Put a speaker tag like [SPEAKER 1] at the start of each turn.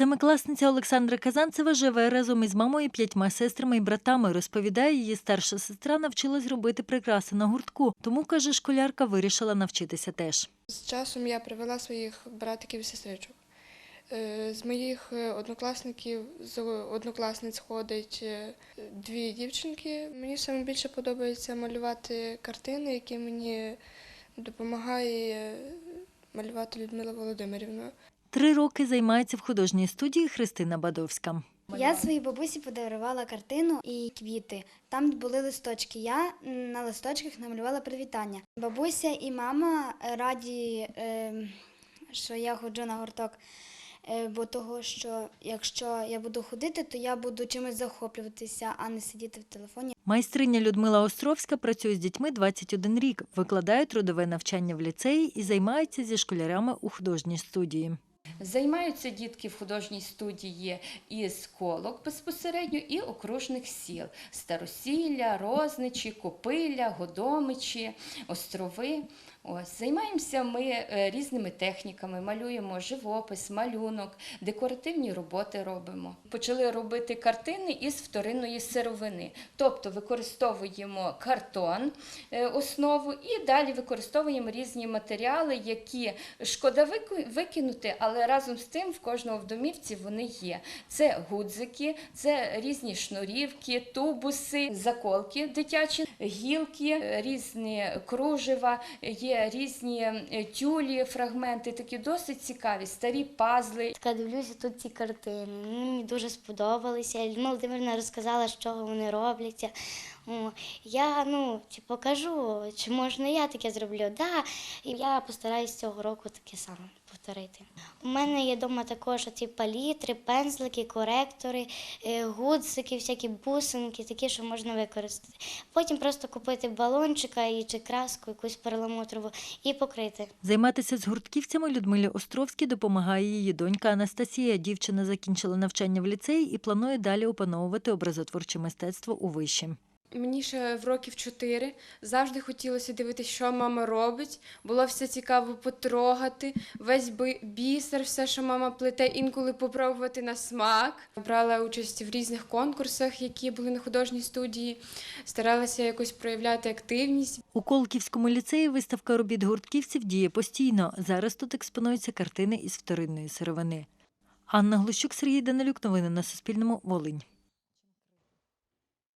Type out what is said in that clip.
[SPEAKER 1] Семикласниця Олександра Казанцева живе разом із мамою, п'ятьма сестрами і братами. Розповідає, її старша сестра навчилась робити прикраси на гуртку. Тому, каже, школярка вирішила навчитися теж.
[SPEAKER 2] З часом я привела своїх братиків і сестричок. Е, З моїх е, однокласників, з однокласниць ходить е, дві дівчинки. Мені саме більше подобається малювати картини, які мені допомагає малювати Людмила Володимирівна.
[SPEAKER 1] Три роки займається в художній студії Христина Бадовська.
[SPEAKER 3] Я своїй бабусі подарувала картину і квіти. Там були листочки. Я на листочках намалювала привітання. Бабуся і мама раді, е, що я ходжу на гурток, е, бо того, що якщо я буду ходити, то я буду чимось захоплюватися, а не сидіти в телефоні.
[SPEAKER 1] Майстриня Людмила Островська працює з дітьми 21 рік, викладає трудове навчання в ліцеї і займається зі школярами у художній студії.
[SPEAKER 4] Займаються дітки в художній студії із колок безпосередньо і окружних сіл Старосілля, Розничі, Копилля, Годомичі, Острови. Ось займаємося ми е, різними техніками, малюємо живопис, малюнок, декоративні роботи робимо. Почали робити картини із вторинної сировини, тобто використовуємо картон е, основу і далі використовуємо різні матеріали, які шкода викинути, але разом з тим в кожного в домівці вони є. Це гудзики, це різні шнурівки, тубуси, заколки дитячі, гілки, різні кружева, є різні тюлі, фрагменти, такі досить цікаві, старі пазли.
[SPEAKER 5] Така дивлюся тут ці картини. Мені дуже сподобалися. Людмила Володимирівна розказала, з чого вони робляться. Я ну, чи покажу, чи можна я таке зроблю. Да, і я постараюсь цього року таке саме повторити. У мене є вдома також ці палітри, пензлики, коректори, е, гудзики, всякі бусинки, такі, що можна використати. Потім просто купити балончика і чи краску, якусь перламутрову і покрити.
[SPEAKER 1] Займатися з гуртківцями Людмилі Островській допомагає її донька Анастасія. Дівчина закінчила навчання в ліцеї і планує далі опановувати образотворче мистецтво у виші.
[SPEAKER 6] Мені ще в років чотири завжди хотілося дивитися, що мама робить. Було все цікаво потрогати, весь бісер, все, що мама плете, інколи попробувати на смак. Брала участь в різних конкурсах, які були на художній студії, старалася якось проявляти активність.
[SPEAKER 1] У Колківському ліцеї виставка робіт гуртківців діє постійно. Зараз тут експонуються картини із вторинної сировини. Анна Глущук, Сергій Данилюк. Новини на Суспільному. Волинь.